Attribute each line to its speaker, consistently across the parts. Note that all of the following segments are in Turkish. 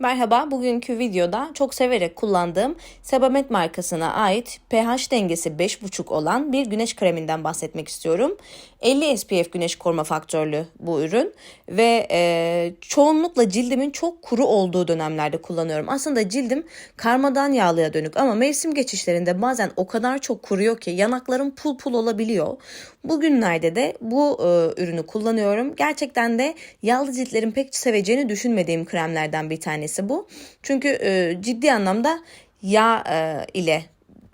Speaker 1: Merhaba, bugünkü videoda çok severek kullandığım Sebamed markasına ait pH dengesi 5,5 olan bir güneş kreminden bahsetmek istiyorum. 50 SPF güneş koruma faktörlü bu ürün ve e, çoğunlukla cildimin çok kuru olduğu dönemlerde kullanıyorum. Aslında cildim karmadan yağlıya dönük ama mevsim geçişlerinde bazen o kadar çok kuruyor ki yanaklarım pul pul olabiliyor. Bugünlerde de bu e, ürünü kullanıyorum. Gerçekten de yağlı ciltlerin pek seveceğini düşünmediğim kremlerden bir tanesi bu. Çünkü e, ciddi anlamda yağ e, ile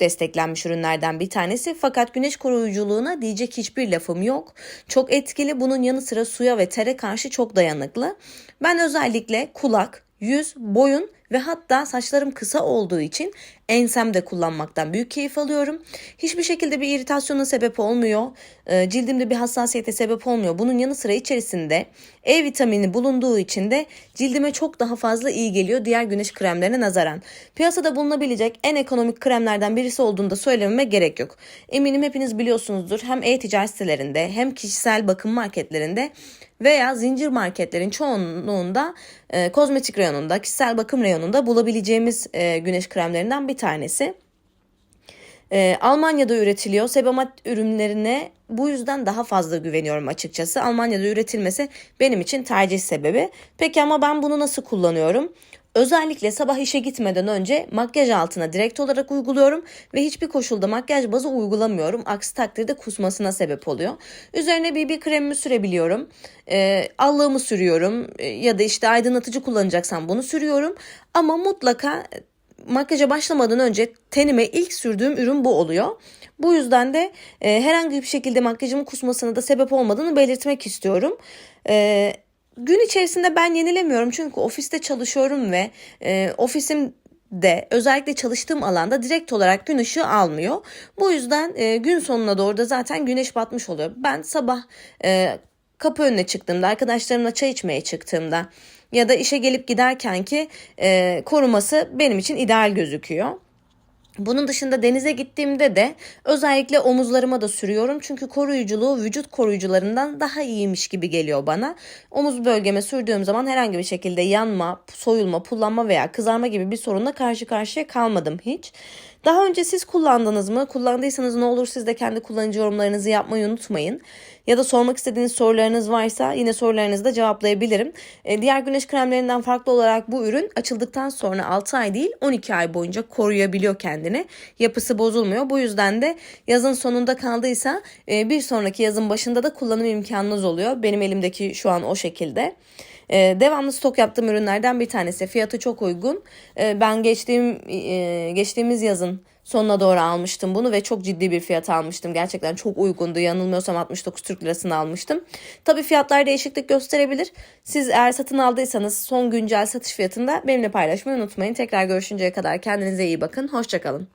Speaker 1: desteklenmiş ürünlerden bir tanesi. Fakat güneş koruyuculuğuna diyecek hiçbir lafım yok. Çok etkili. Bunun yanı sıra suya ve tere karşı çok dayanıklı. Ben özellikle kulak, yüz, boyun ve hatta saçlarım kısa olduğu için ensemde kullanmaktan büyük keyif alıyorum. Hiçbir şekilde bir iritasyona sebep olmuyor. E, cildimde bir hassasiyete sebep olmuyor. Bunun yanı sıra içerisinde E vitamini bulunduğu için de cildime çok daha fazla iyi geliyor diğer güneş kremlerine nazaran. Piyasada bulunabilecek en ekonomik kremlerden birisi olduğunu da söylememe gerek yok. Eminim hepiniz biliyorsunuzdur hem e-ticaret sitelerinde hem kişisel bakım marketlerinde veya zincir marketlerin çoğunluğunda e, kozmetik reyonunda, kişisel bakım reyonunda bulabileceğimiz e, güneş kremlerinden bir tanesi. E, Almanya'da üretiliyor. Sebamat ürünlerine bu yüzden daha fazla güveniyorum açıkçası. Almanya'da üretilmesi benim için tercih sebebi. Peki ama ben bunu nasıl kullanıyorum? Özellikle sabah işe gitmeden önce makyaj altına direkt olarak uyguluyorum ve hiçbir koşulda makyaj bazı uygulamıyorum. Aksi takdirde kusmasına sebep oluyor. Üzerine BB kremimi sürebiliyorum. E, allığımı sürüyorum e, ya da işte aydınlatıcı kullanacaksam bunu sürüyorum. Ama mutlaka makyaja başlamadan önce tenime ilk sürdüğüm ürün bu oluyor. Bu yüzden de e, herhangi bir şekilde makyajımın kusmasına da sebep olmadığını belirtmek istiyorum. E, gün içerisinde ben yenilemiyorum çünkü ofiste çalışıyorum ve e, ofisim de özellikle çalıştığım alanda direkt olarak gün ışığı almıyor. Bu yüzden e, gün sonuna doğru da zaten güneş batmış oluyor. Ben sabah e, kapı önüne çıktığımda, arkadaşlarımla çay içmeye çıktığımda ya da işe gelip giderken ki e, koruması benim için ideal gözüküyor. Bunun dışında denize gittiğimde de özellikle omuzlarıma da sürüyorum. Çünkü koruyuculuğu vücut koruyucularından daha iyiymiş gibi geliyor bana. Omuz bölgeme sürdüğüm zaman herhangi bir şekilde yanma, soyulma, pullanma veya kızarma gibi bir sorunla karşı karşıya kalmadım hiç. Daha önce siz kullandınız mı? Kullandıysanız ne olur siz de kendi kullanıcı yorumlarınızı yapmayı unutmayın. Ya da sormak istediğiniz sorularınız varsa yine sorularınızı da cevaplayabilirim. E, diğer güneş kremlerinden farklı olarak bu ürün açıldıktan sonra 6 ay değil 12 ay boyunca koruyabiliyor kendini. Yapısı bozulmuyor. Bu yüzden de yazın sonunda kaldıysa e, bir sonraki yazın başında da kullanım imkanınız oluyor. Benim elimdeki şu an o şekilde. Ee, devamlı stok yaptığım ürünlerden bir tanesi. Fiyatı çok uygun. Ee, ben geçtiğim e, geçtiğimiz yazın sonuna doğru almıştım bunu ve çok ciddi bir fiyat almıştım. Gerçekten çok uygundu. Yanılmıyorsam 69 Türk lirasını almıştım. Tabi fiyatlar değişiklik gösterebilir. Siz eğer satın aldıysanız son güncel satış fiyatında benimle paylaşmayı unutmayın. Tekrar görüşünceye kadar kendinize iyi bakın. Hoşçakalın.